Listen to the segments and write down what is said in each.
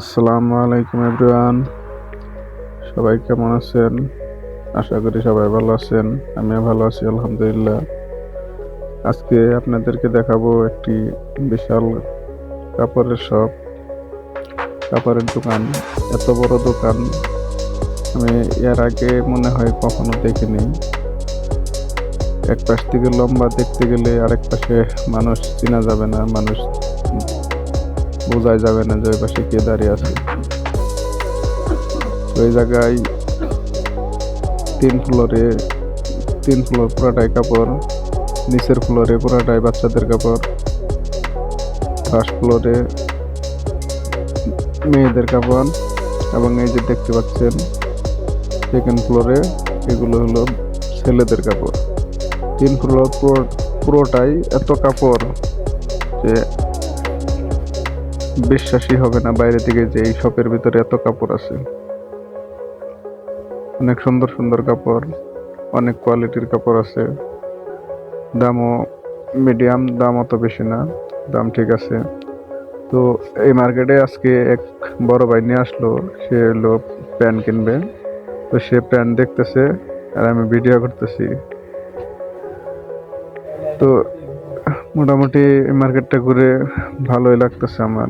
আসসালামু আলাইকুম, এভরিওয়ান। সবাই কেমন আছেন? আশা করি সবাই ভালো আছেন, আমিও ভালো আছি, আলহামদুলিল্লাহ। আজকে আপনাদেরকে দেখাবো একটি বিশাল কাপড়ের শপ, কাপড়ের দোকান। এত বড় দোকান, আমি এর আগে মনে হয় কখনো দেখিনি। এক পাশ থেকে লম্বা দেখতে গেলে আরেক পাশে মানুষ চেনা যাবে না, মানুষ বোঝাই যাবে না যে ওই পাশে কে দাঁড়িয়ে আছে। ওই জায়গায় তিন ফ্লোরে তিন ফ্লোর পুরাটাই কাপড়, নিচের ফ্লোরে পুরাটাই বাচ্চাদের কাপড় ফার্স্ট ফ্লোরে মেয়েদের কাপড় এবং এই যে দেখতে পাচ্ছেন সেকেন্ড ফ্লোরে এগুলো হলো ছেলেদের কাপড়। তিন ফ্লোর পুরো পুরোটাই এত কাপড় যে বিশ্বাসই হবে না বাইরে থেকে যে এই শপের ভিতরে এত কাপড় আছে। অনেক সুন্দর সুন্দর কাপড়, অনেক কোয়ালিটির কাপড় আছে। দামও মিডিয়াম দাম অত বেশি না, দাম ঠিক আছে। তো এই মার্কেটে আজকে এক বড় ভাই নিয়ে আসলো, সে হলো প্যান্ট কিনবে। তো সে প্যান্ট দেখতেছে আর আমি ভিডিও করতেছি। তো মোটামুটি এই মার্কেটটা ঘুরে ভালোই লাগতেছে আমার।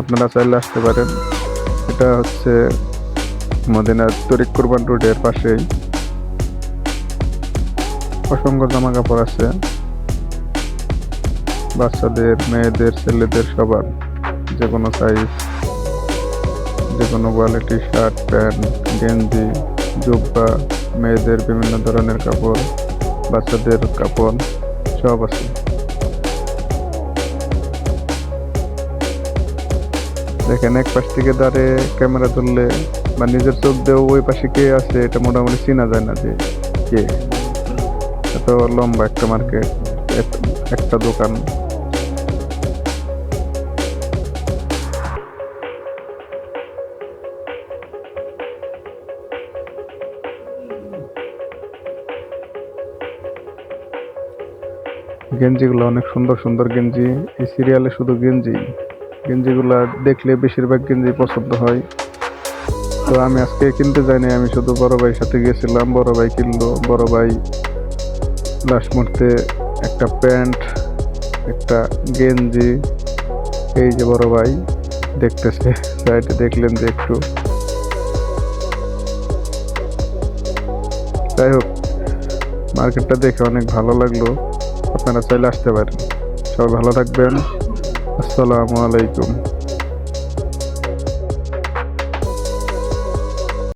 আপনারা চাইলে আসতে পারেন। এটা হচ্ছে মদিনার তরিক কুরবান রোডের পাশেই। অসংখ্য জামা কাপড় আছে। বাচ্চাদের, মেয়েদের, ছেলেদের সবার যে কোনো সাইজ যে কোনো কোয়ালিটি শার্ট প্যান্ট গেঞ্জি, জুব্বা, মেয়েদের বিভিন্ন ধরনের কাপড়, বাচ্চাদের কাপড় সব আছে। দেখেন এক পাশ থেকে দাঁড়িয়ে ক্যামেরা ধরলে বা নিজের চোখ দিয়েও ওই পাশে কে আছে, এটা মোটামুটি চেনা যায় না যে কে। এত লম্বা একটা মার্কেট একটা দোকান। গেঞ্জিগুলো অনেক সুন্দর সুন্দর গেঞ্জি, এই সিরিয়ালে শুধু গেঞ্জি। গেঞ্জিগুলো দেখলে বেশিরভাগ গেঞ্জি পছন্দ হয়। তো আমি আজকে কিনতে যাইনি আমি শুধু বড় ভাইয়ের সাথে গেছিলাম, বড় ভাই কিনলো, বড় ভাই লাস্ট মুহূর্তে একটা প্যান্ট, একটা গেঞ্জি, এই যে বড় ভাই দেখতেছে সাইডে দেখলেন যে একটু। যাই হোক, মার্কেটটা দেখে অনেক ভালো লাগল, আপনারা চাইলে আসতে পারেন। সবাই ভালো থাকবেন। আসসালামু আলাইকুম।